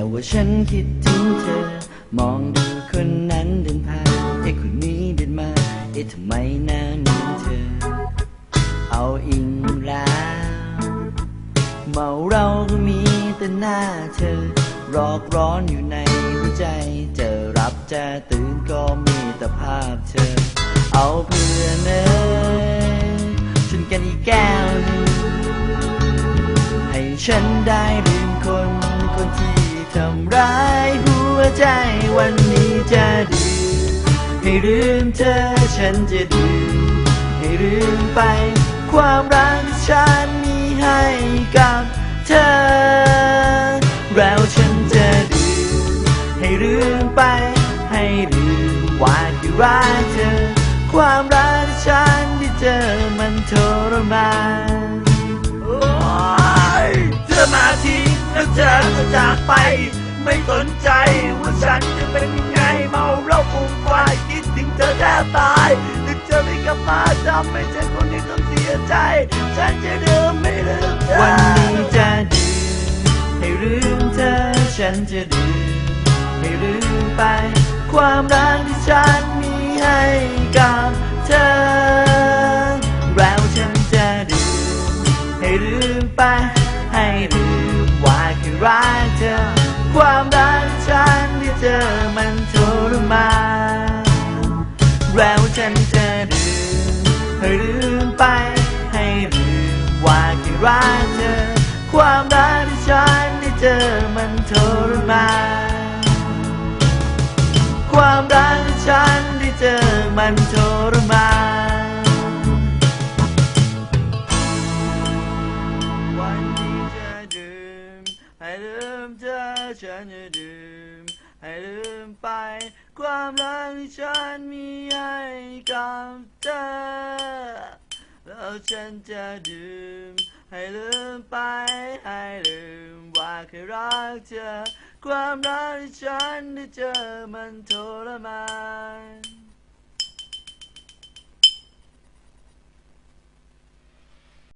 แต่ว่าฉันคิดถึงเธอ มองดูคนนั้นเดินผ่านไอ้คนนี้เดินมาเอ๊ะทำไมหน้าเหมือนเธอ เอาอิงแล้วเมาเราก็มีแต่หน้าเธอ รอกร้อนอยู่ในหัวใจ จะรับจะตื่นก็มีแต่ภาพเธอ เอาเพื่อนเอ้ยชนกันอีกแก้วนึงให้ฉันได้ลืมคนคนที่ำร้ายหัวใจวันนี้จะดื่มให้ลืมเธอฉันจะดื่มให้ลืมไป ความรักที่ฉันมีให้กับเธอ แล้วฉันจะดื่มให้ลืมไป ให้ลืมว่าที่รักเธอ ความรักที่ฉันที่เจอมันทรมาน เธอก็จากไป ไม่สนใจว่าฉันจะเป็นยังไงเมาเหล้าฟุ้งไฟายคิดถึงเธอแทบตายถึงเธอไม่กลับมาทำให้ฉันคนนี้ต้องเสียใจ ฉันจะเดิมไม่ลืมเธอวันนี้จะดื่มให้ลืมเธอ ฉันจะดื่มให้ลืมไป ความรักที่ฉันมีให้กับเธอ แล้วฉันจะดื่มให้ลืมไป ให้ลืม ว่าแค่รักเธอ ความรักฉันที่เจอมันทรมานแล้วฉันจะดื่มให้ลืมไป ให้ลืมว่าแค่รักเธอ ความรักที่ฉันได้เจอมันทรมานความรักที่ฉันได้เจอมันทรมาน ฉันจะดื่มให้ลืมไป ความรักที่ฉันมีให้กับเธอแล้วฉันจะดื่มให้ลืมไป ให้ลืมว่าเคยรักเธอ ความรักที่ฉันได้เจอมันทรมาน